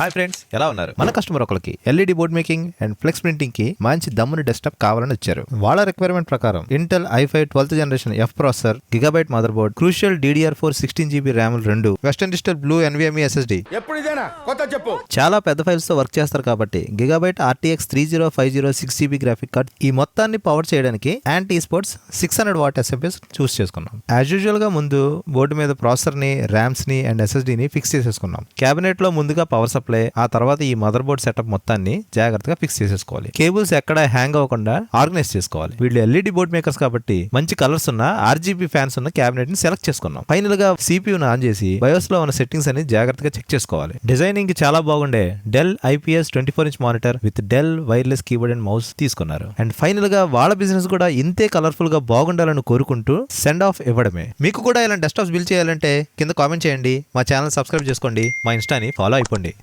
Hi friends ఎలా ఉన్నారు? మన కస్టమర్ ఒకరికి LED board making and flex ప్రింటింగ్కి మంచి దమ్ముని డెస్క్టాప్ కావాలని వచ్చారు. వాళ్ళ రిక్వైర్మెంట్ ప్రకారం Intel i five twelfth generation F processor Gigabyte motherboard Crucial DDR four sixteen GB RAM రెండు Western Digital blue NVMe SSD ఎప్పుడు ఇదేనా కొత్త చెప్పు. చాలా పెద్ద ఫైల్స్తో వర్క్ చేస్తారు కాబట్టి Gigabyte RTX three zero five zero six GB graphic card ఈ మొత్తాన్ని పవర్ చేయడానికి Ant Esports six hundred watt SMPS choose చేసుకున్నాం. యాజ్ యూజువల్గా ముందు బోర్డు మీద ప్రాసెసర్ని ర్యామ్స్ని అండ్ ఎస్ఎస్డి ని ఫిక్స్ చేసేసుకున్నాం. క్యాబినెట్లో ముందుగా పవర్ సప్లై ఆ తర్వాత ఈ మదర్ బోర్డ్ సెటప్ మొత్తాన్ని జాగ్రత్తగా ఫిక్స్ చేసేసుకోవాలి. కేబుల్స్ ఎక్కడ హ్యాంగ్ అవ్వకుండా ఆర్గనైజ్ చేసుకోవాలి. వీళ్ళు ఎల్ఈడి బోర్డ్ మేకర్స్ కాబట్టి మంచి కలర్స్ ఉన్న ఆర్జీబీ ఫ్యాన్స్ ఉన్న క్యాబినెట్ని సెలెక్ట్ చేసుకున్నాం. ఫైనల్గా CPU ఆన్ చేసి బయోస్లో ఉన్న సెట్టింగ్స్ అన్ని జాగ్రత్తగా చెక్ చేసుకోవాలి. డిజైనింగ్కి చాలా బాగుండే. Dell IPS twenty four inch monitor with Dell wireless keyboard and mouse తీసుకున్నారు. అండ్ ఫైనల్గా వాళ్ళ బిజినెస్ కూడా ఇంతే కలర్ఫుల్గా బాగుండాలని కోరుకుంటూ సెండ్ ఆఫ్ ఇవ్వడమే. మీకు కూడా ఇలాంటి డెస్క్టాప్స్ బిల్ చేయాలంటే కింద కామెంట్ చేయండి. మా ఛానల్ సబ్స్క్రైబ్ చేసుకోండి. మా ఇన్స్టాని ఫాలో అయిపోండి.